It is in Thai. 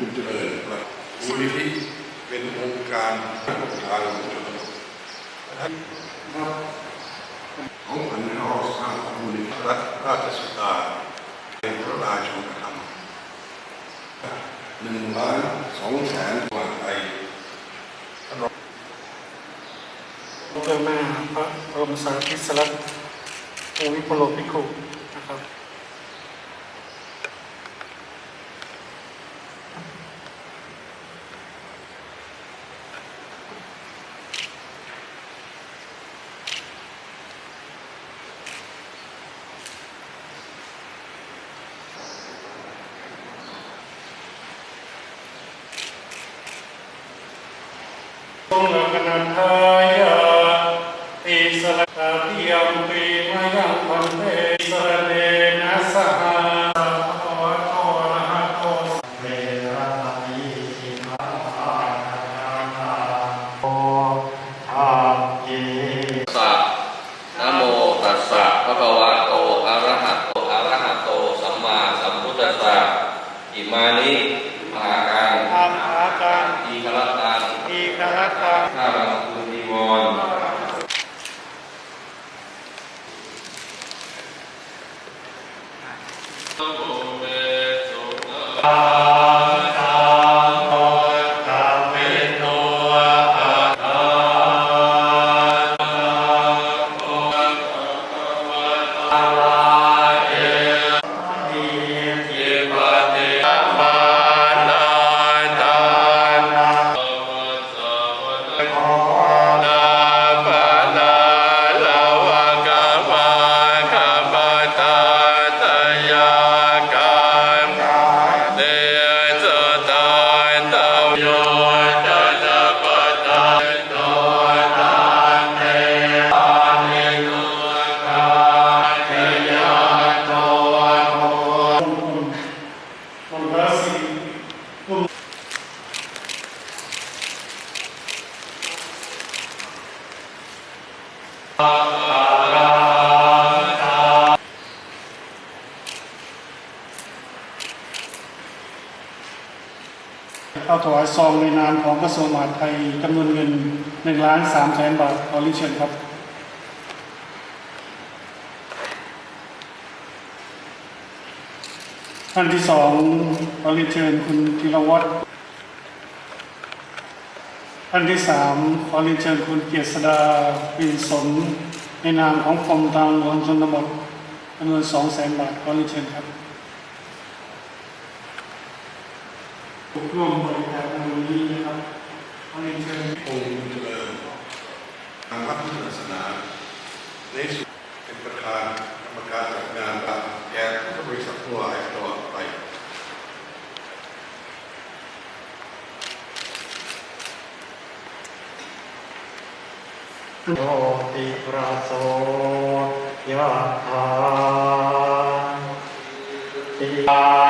บุญเจริญมูลนิธิเป็นองค์การทางชนบทของพันห้าร้อยสร้างมูลนิธิรัฐราชสุดาเป็นพระราชองค์ธรรมหนึ่งล้านสองแสนกว่าไทยเบื้องหน้าพระบรมสารีริสลักษณ์องค์วิปโลภิกขุนะครับ ทรงลักนันทายาติสลกาพิยมปีมายังพันเตสรเนนะสหาสัพพะวตอระหะโตสัมเมระมณีสิกาปะทังทาโออาเยตัสสะนะโมตัสสะภะวะโตอะระหะโตอะระหะโตสัมมาสัมพุทธัสสะอิมานิมหากังอามหากังอีคละตัง อีกรัตตังข้าพระคุณนิมนต์นะโมเมสุตะ ว เข้าถวายซองในนามของกระทรวงมหาดไทยจำนวนเงิน1ล้าน3แสนบาทขอรีเชิญครับท่านที่สองขอรีเชิญคุณธีรวัตรท่านที่สามขอรีเชิญคุณเกียรติสดาปินสนในนามของกรมทางหลวงชนบทจำนวนสองแสนบาทขอรีเชิญครับ ร่วมบริจาคในวันนี้นะครับขอเรียนเชิญองค์เจริญทางพระพุทธศาสนาในสุดเป็นประธานกรรมการจัดงานตามแก่พุทธบริษัททั้งหลายตลอดไปโยติประโสยะถาติยาย